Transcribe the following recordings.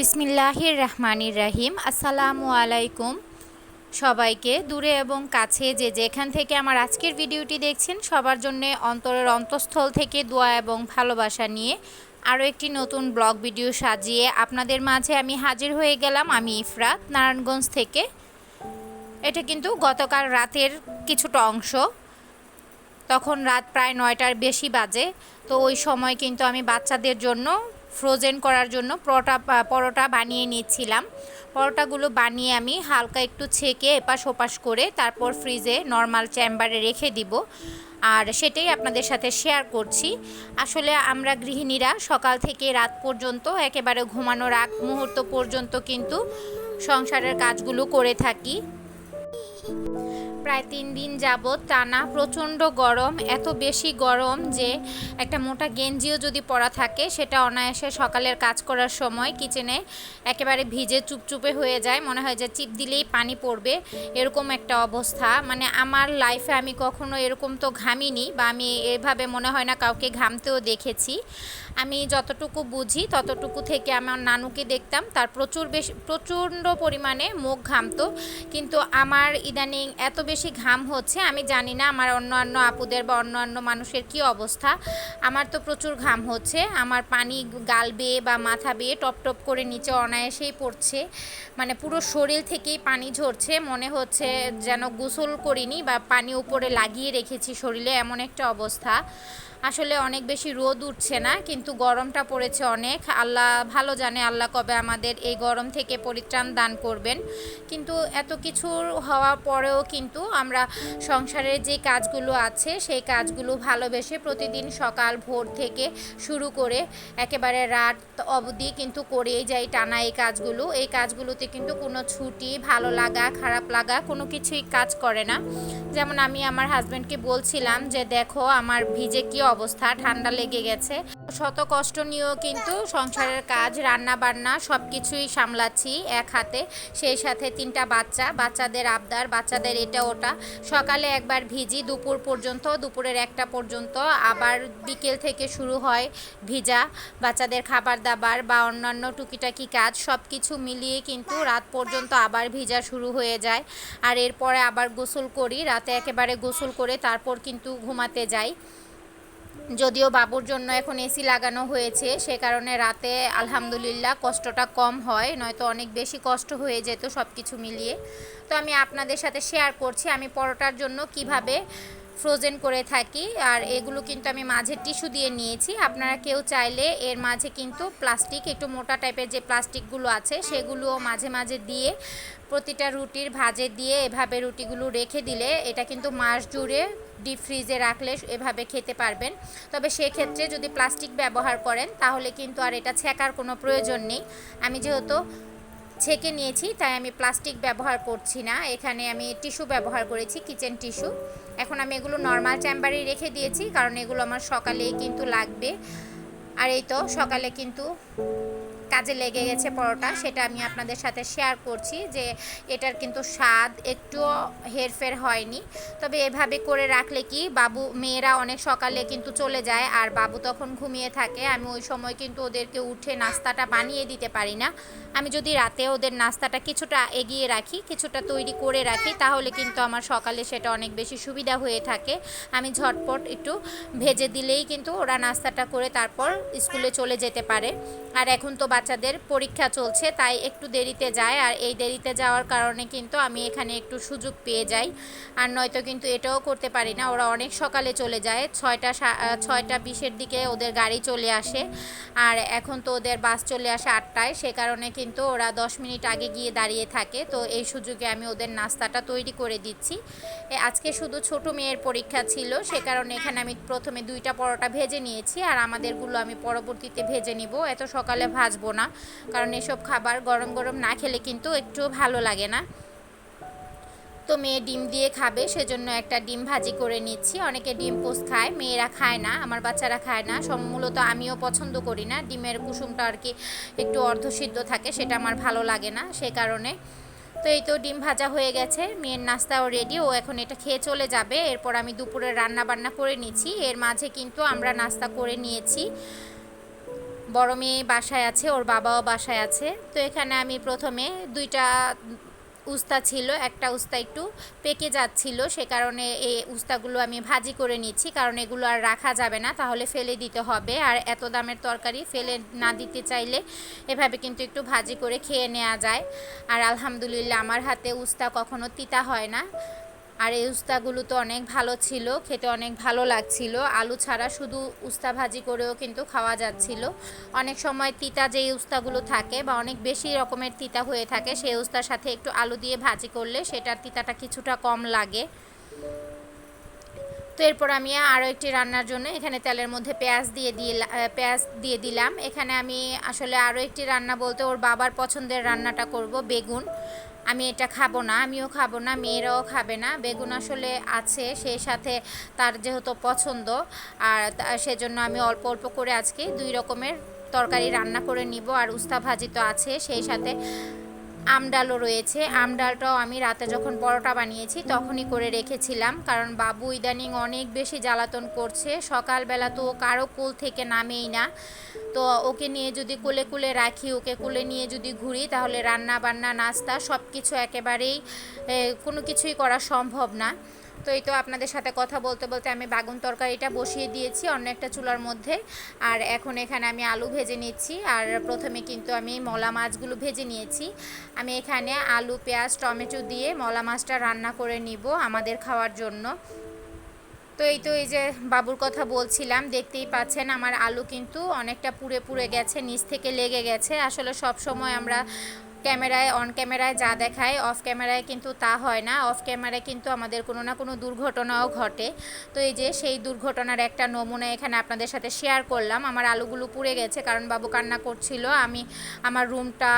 বিসমিল্লাহির রহমানির রাহিম। আসসালামু আলাইকুম সবাইকে দূরে এবং কাছে যে যেখান থেকে আমার আজকের ভিডিওটি দেখছেন, সবার জন্য অন্তরের অন্তঃস্থল থেকে দোয়া এবং ভালোবাসা নিয়ে আরও একটি নতুন ব্লগ ভিডিও সাজিয়ে আপনাদের মাঝে আমি হাজির হয়ে গেলাম। আমি ইফরাত, নারায়ণগঞ্জ থেকে। এটা কিন্তু গতকাল রাতের কিছুটা অংশ। তখন রাত প্রায় নয়টার বেশি বাজে। তো ওই সময় কিন্তু আমি বাচ্চাদের জন্য ফ্রোজেন করার জন্য পরোটা পরোটা বানিয়ে নিচ্ছিলাম। পরোটাগুলো বানিয়ে আমি হালকা একটু ছেঁকে এপাশ ওপাশ করে তারপর ফ্রিজে নর্মাল চেম্বারে রেখে দিব। আর সেটাই আপনাদের সাথে শেয়ার করছি। আসলে আমরা গৃহিণীরা সকাল থেকে রাত পর্যন্ত একেবারে ঘুমানোর আগ মুহূর্ত পর্যন্ত কিন্তু সংসারের কাজগুলো করে থাকি। প্রায় তিন দিন যাবৎ টানা প্রচণ্ড গরম, এত বেশি গরম যে একটা মোটা গেঞ্জিও যদি পরা থাকে, সেটা অনায়াসে সকালের কাজ করার সময় কিচেনে একেবারে ভিজে চুপচুপে হয়ে যায়। মনে হয় যে চিপ দিলেই পানি পড়বে। এরকম একটা অবস্থা। মানে আমার লাইফে আমি কখনো এরকম তো ঘামিনি বা আমি এভাবে মনে হয় না কাউকে ঘামতেও দেখেছি। আমি যতটুকু বুঝি ততটুকু থেকে আমার নানুকে দেখতাম। তার প্রচুর বেশি, প্রচণ্ড পরিমাণে মুখ ঘামতো। কিন্তু আমার ইদানিং এত বেশি ঘাম হচ্ছে, আমি জানি না আমার অন্যান্য আপুদের বা অন্যান্য মানুষের কি অবস্থা। আমার তো প্রচুর ঘাম হচ্ছে, আমার পানি গাল বেয়ে বা মাথা বেয়ে টপ টপ করে নিচে অনায়াসেই পড়ছে। মানে পুরো শরীর থেকেই পানি ঝরছে, মনে হচ্ছে যেন গোসল করিনি বা পানি উপরে লাগিয়ে রেখেছি শরীরে, এমন একটা অবস্থা। আসলে অনেক বেশি রোদ উঠছে না, কিন্তু গরমটা পড়েছে অনেক। আল্লাহ ভালো জানে আল্লাহ কবে আমাদের এই গরম থেকে পরিত্রাণ দান করবেন। কিন্তু এত কিছুর হওয়ার পরেও কিন্তু আমরা সংসারের যে কাজগুলো আছে, সেই কাজগুলো ভালোবেসে প্রতিদিন সকাল ভোর থেকে শুরু করে একেবারে রাত অবধি কিন্তু করেই যাই টানা এই কাজগুলো। এই কাজগুলোতে কিন্তু কোনো ছুটি, ভালো লাগা, খারাপ লাগা কোনো কিছুই কাজ করে না। যেমন আমি আমার হাজব্যান্ডকে বলছিলাম যে, দেখো, আমার ভিজে কি অবস্থা, ঠান্ডা লেগে গেছে। শত কষ্ট নিয়েও কিন্তু সংসারের কাজ রান্না বান্না সব কিছুই সামলাচ্ছি এক হাতে। সেই সাথে তিনটা বাচ্চা, বাচ্চাদের আবদার, বাচ্চাদের এটা ওটা। সকালে একবার ভিজি, দুপুর পর্যন্ত, দুপুরের একটা পর্যন্ত। আবার বিকেল থেকে শুরু হয় ভিজা, বাচ্চাদের খাবার দাবার বা অন্যান্য টুকিটাকি কাজ সব কিছু মিলিয়ে কিন্তু রাত পর্যন্ত আবার ভিজা শুরু হয়ে যায়। আর এরপরে আবার গোসল করি, রাতে একেবারে গোসল করে তারপর কিন্তু ঘুমাতে যাই। যদিও বাবুর জন্য এখন এসি লাগানো হয়েছে, সে কারণে রাতে আলহামদুলিল্লাহ কষ্টটা কম হয়, নয়তো অনেক বেশি কষ্ট হয়ে যেত সব কিছু মিলিয়ে। তো আমি আপনাদের সাথে শেয়ার করছি, আমি পরোটার জন্য কীভাবে ফ্রোজেন করে থাকি, আর এগুলো কিন্তু আমি মাঝে টিস্যু দিয়ে নিয়েছি। আপনারা কেউ চাইলে এর মাঝে কিন্তু প্লাস্টিক একটু মোটা টাইপের যে প্লাস্টিকগুলো আছে, সেগুলোও মাঝে মাঝে দিয়ে প্রতিটা রুটির ভাজে দিয়ে এভাবে রুটিগুলো রেখে দিলে এটা কিন্তু মাস জুড়ে ডিপ ফ্রিজে রাখলে এভাবে খেতে পারবেন। তবে সেক্ষেত্রে যদি প্লাস্টিক ব্যবহার করেন, তাহলে কিন্তু আর এটা ছেঁকার কোনো প্রয়োজন নেই। আমি যেহেতু ছেঁকে নিয়েছি, তাই আমি প্লাস্টিক ব্যবহার করছি না। এখানে আমি টিস্যু ব্যবহার করেছি কিচেন টিস্যু এখন আমি এগুলো নর্মাল চেম্বারেই রেখে দিয়েছি, কারণ এগুলো আমার সকালেই কিন্তু লাগবে। আর এই তো সকালে কিন্তু কাজে লেগে গেছে পরোটা, সেটা আমি আপনাদের সাথে শেয়ার করছি যে এটার কিন্তু স্বাদ একটুও হেরফের হয়নি। তবে এভাবে করে রাখলে কি, বাবু, মেয়েরা অনেক সকালে কিন্তু চলে যায় আর বাবু তখন ঘুমিয়ে থাকে। আমি ওই সময় কিন্তু ওদেরকে উঠে নাস্তাটা বানিয়ে দিতে পারি না। আমি যদি রাতে ওদের নাস্তাটা কিছুটা এগিয়ে রাখি, কিছুটা তৈরি করে রাখি, তাহলে কিন্তু আমার সকালে সেটা অনেক বেশি সুবিধা হয়ে থাকে। আমি ঝটপট একটু ভেজে দিলেই কিন্তু ওরা নাস্তাটা করে তারপর স্কুলে চলে যেতে পারে। আর এখন তো বাচ্চাদের পরীক্ষা চলছে, তাই একটু দেরিতে যায়। আর এই দেরিতে যাওয়ার কারণে কিন্তু আমি এখানে একটু সুযোগ পেয়ে যাই। আর নয়তো কিন্তু এটাও করতে পারি না। ওরা অনেক সকালে চলে যায়। ছয়টা ছয়টা বিশের দিকে ওদের গাড়ি চলে আসে। আর এখন তো ওদের বাস চলে আসে আটটায়। সে কারণে কিন্তু ওরা দশ মিনিট আগে গিয়ে দাঁড়িয়ে থাকে। তো এই সুযোগে আমি ওদের নাস্তাটা তৈরি করে দিচ্ছি। আজকে শুধু ছোট মেয়ের পরীক্ষা ছিল। সে কারণে এখানে আমি প্রথমে দুইটা পরোটা ভেজে নিয়েছি। আর আমাদেরগুলো আমি পরবর্তীতে ভেজে নিব। এত সকালে ভাজবো না। কারণ এসব খাবার গরম গরম না খেলে কিন্তু একটু ভালো লাগে না। তো মেয়ে ডিম দিয়ে খাবে, সেজন্য একটা ডিম ভাজি করে নিচ্ছি। অনেকে ডিম পোস্ট খায়, মেয়েরা খায় না, আমার বাচ্চারা খায় না। সব মূলত আমিও পছন্দ করি না। ডিমের কুসুমটা আর কি একটু অর্ধসিদ্ধ থাকে, সেটা আমার ভালো লাগে না সে কারণে। তো এই তো ডিম ভাজা হয়ে গেছে, মেয়ের নাস্তাও রেডি ও এখন এটা খেয়ে চলে যাবে। এরপর আমি দুপুরে রান্না বান্না করে নিচ্ছি। এর মাঝে কিন্তু আমরা নাস্তা করে নিয়েছি। বড় মেয়ে বাসায় আছে, ওর বাবাও বাসায় আছে। তো এখানে আমি প্রথমে দুইটা উস্তা ছিল, একটা উস্তা একটু পেকে যাচ্ছিল, সে কারণে এই উস্তাগুলো আমি ভাজি করে নিচ্ছি, কারণ এগুলো আর রাখা যাবে না, তাহলে ফেলে দিতে হবে। আর এত দামের তরকারি ফেলে না দিতে চাইলে এভাবে কিন্তু একটু ভাজি করে খেয়ে নেওয়া যায়। আর আলহামদুলিল্লাহ, আমার হাতে উস্তা কখনো তিতা হয় না। আর এই উস্তাগুলো তো অনেক ভালো ছিল, খেতে অনেক ভালো লাগছিল। আলু ছাড়া শুধু উস্তা ভাজি করেও কিন্তু খাওয়া যাচ্ছিল। অনেক সময় তিতা যেই উস্তাগুলো থাকে বা অনেক বেশি রকমের তিতা হয়ে থাকে, সেই উস্তার সাথে একটু আলু দিয়ে ভাজি করলে সেটার তিতাটা কিছুটা কম লাগে। তো এরপর আমি আরও একটি রান্নার জন্য এখানে তেলের মধ্যে পেঁয়াজ দিয়ে দিয়ে পেঁয়াজ দিয়ে দিলাম। এখানে আমি আসলে আরও একটি রান্না বলতে ওর বাবার পছন্দের রান্নাটা করব, বেগুন। আমি এটা খাব না, আমিও খাব না, মেয়েরাও খাবে না। বেগুন আসলে আছে সেই সাথে তার যেহেতু পছন্দ, আর সেজন্য আমি অল্প অল্প করে আজকে দুই রকমের তরকারি রান্না করে নিব, আর উস্তা ভাজি তো আছে, সেই সাথে আমডালও রয়েছে। আমডালটাও আমি রাতে যখন পরোটা বানিয়েছি তখনই করে রেখেছিলাম। কারণ বাবু ইদানিং অনেক বেশি জ্বালাতন করছে। সকালবেলা তো কারও কোল থেকে নামেই না। তো ওকে নিয়ে যদি কোলে কুলে রাখি, ওকে কুলে নিয়ে যদি ঘুরি, তাহলে রান্না বান্না নাস্তা সব কিছু একেবারেই কোনো কিছুই করা সম্ভব না। তো এই তো আপনাদের সাথে কথা বলতে বলতে আমি বাগুন তরকারিটা বসিয়ে দিয়েছি অন্য একটা চুলার মধ্যে। আর এখন এখানে আমি আলু ভেজে নিচ্ছি। আর প্রথমে কিন্তু আমি মলা মাছগুলো ভেজে নিয়েছি। আমি এখানে আলু, পেঁয়াজ, টমেটো দিয়ে মলা মাছটা রান্না করে নিব আমাদের খাওয়ার জন্য। তো এই তো এই যে বাবুর কথা বলছিলাম, দেখতেই পাচ্ছেন আমার আলু কিন্তু অনেকটা পুড়ে পুড়ে গেছে, নিচ থেকে লেগে গেছে। আসলে সব সময় আমরা ক্যামেরায় অন ক্যামেরায় যা দেখায় অফ ক্যামেরায় কিন্তু তা হয় না। অফ ক্যামেরায় কিন্তু আমাদের কোনো না কোনো দুর্ঘটনাও ঘটে। তো এই যে সেই দুর্ঘটনার একটা নমুনা এখানে আপনাদের সাথে শেয়ার করলাম। আমার আলুগুলো পুড়ে গেছে কারণ বাবু কান্না করছিল। আমি আমার রুমটা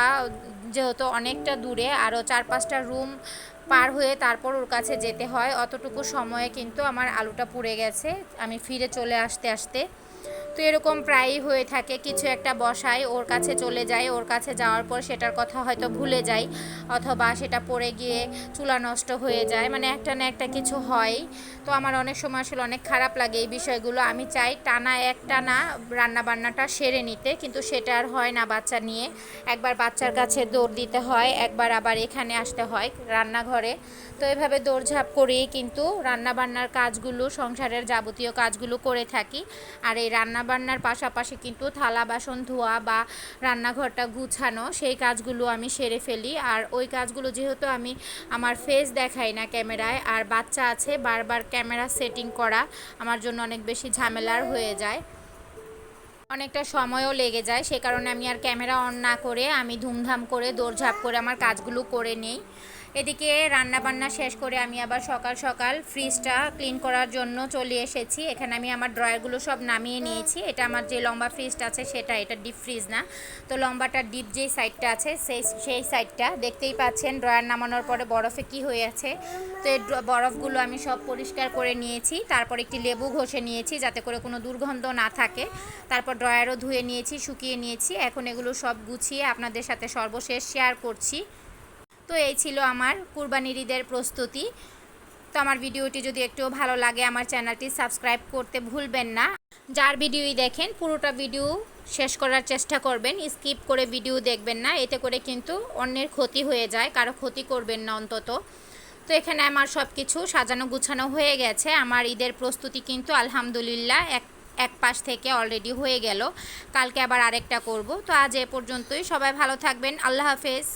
যেহেতু অনেকটা দূরে, আরও চার পাঁচটা রুম পার হয়ে তারপর ওর কাছে যেতে হয়। অতটুকু সময়ে কিন্তু আমার আলুটা পুড়ে গেছে। আমি ফিরে চলে আসতে আসতে তো এরকম প্রায়ই হয়ে থাকে, কিছু একটা বসায়, ওর কাছে চলে যায়, ওর কাছে যাওয়ার পর সেটার কথা হয়তো ভুলে যাই অথবা সেটা পড়ে গিয়ে চুলা নষ্ট হয়ে যায় মানে একটা না একটা কিছু হয়। তো আমার অনেক সময় আসলে অনেক খারাপ লাগে এই বিষয়গুলো। আমি চাই টানা এক টানা রান্না বান্নাটা সেরে নিতে, কিন্তু সেটা আর হয় না বাচ্চা নিয়ে। একবার বাচ্চার কাছে দৌড় দিতে হয়, একবার আবার এখানে আসতে হয় রান্নাঘরে। তো এভাবে দৌড়ঝাঁপ করেই কিন্তু রান্নাবান্নার কাজগুলো, সংসারের যাবতীয় কাজগুলো করে থাকি। আর এই রান্না রান্নাবান্নার পাশাপাশি কিন্তু থালা, বাসন, ধোয়া বা রান্নাঘরটা গুছানো, সেই কাজগুলো আমি সেরে ফেলি। আর ওই কাজগুলো যেহেতু আমি আমার ফেস দেখাই না ক্যামেরায়, আর বাচ্চা আছে, বারবার ক্যামেরা সেটিং করা আমার জন্য অনেক বেশি ঝামেলার হয়ে যায়। অনেকটা সময়ও লেগে যায়, সে কারণে আমি আর ক্যামেরা অন না করে আমি ধুমধাম করে দৌড়ঝাঁপ করে আমার কাজগুলো করে নিই। এদিকে রান্না বান্না শেষ করে আমি আবার সকাল সকাল ফ্রিজটা ক্লিন করার জন্য চলে এসেছি। এখানে আমি আমার ড্রয়ারগুলো সব নামিয়ে নিয়েছি। এটা আমার যে লম্বা ফ্রিজটা আছে সেটা, এটা ডিপ ফ্রিজ না। তো লম্বাটা ডিপ যেই সাইডটা আছে, সেই সেই সাইডটা দেখতেই পাচ্ছেন ড্রয়ার নামানোর পরে বরফে কি হয়ে আছে। তো এই বরফগুলো আমি সব পরিষ্কার করে নিয়েছি। তারপর একটি লেবু ঘষে নিয়েছি যাতে করে কোনো দুর্গন্ধ না থাকে। তারপর ড্রয়ারও ধুয়ে নিয়েছি, শুকিয়ে নিয়েছি। এখন এগুলো সব গুছিয়ে আপনাদের সাথে সর্বশেষ শেয়ার করছি। তো এই ছিল আমার কুরবানির ঈদের প্রস্তুতি। তো আমার ভিডিওটি যদি একটু ভালো লাগে আমার চ্যানেলটি সাবস্ক্রাইব করতে ভুলবেন না। যার ভিডিওই দেখেন, পুরোটা ভিডিও শেষ করার চেষ্টা করবেন, স্কিপ করে ভিডিও দেখবেন না, এতে করে কিন্তু অন্যের ক্ষতি হয়ে যায়, কারও ক্ষতি করবেন না অন্তত। তো এখানে আমার সব কিছু সাজানো গুছানো হয়ে গেছে, আমার ঈদের প্রস্তুতি কিন্তু আলহামদুলিল্লাহ এক এক পাশ থেকে অলরেডি হয়ে গেল। কালকে আবার আরেকটা করব। তো আজ এ পর্যন্তই, সবাই ভালো থাকবেন, আল্লাহ হাফেজ।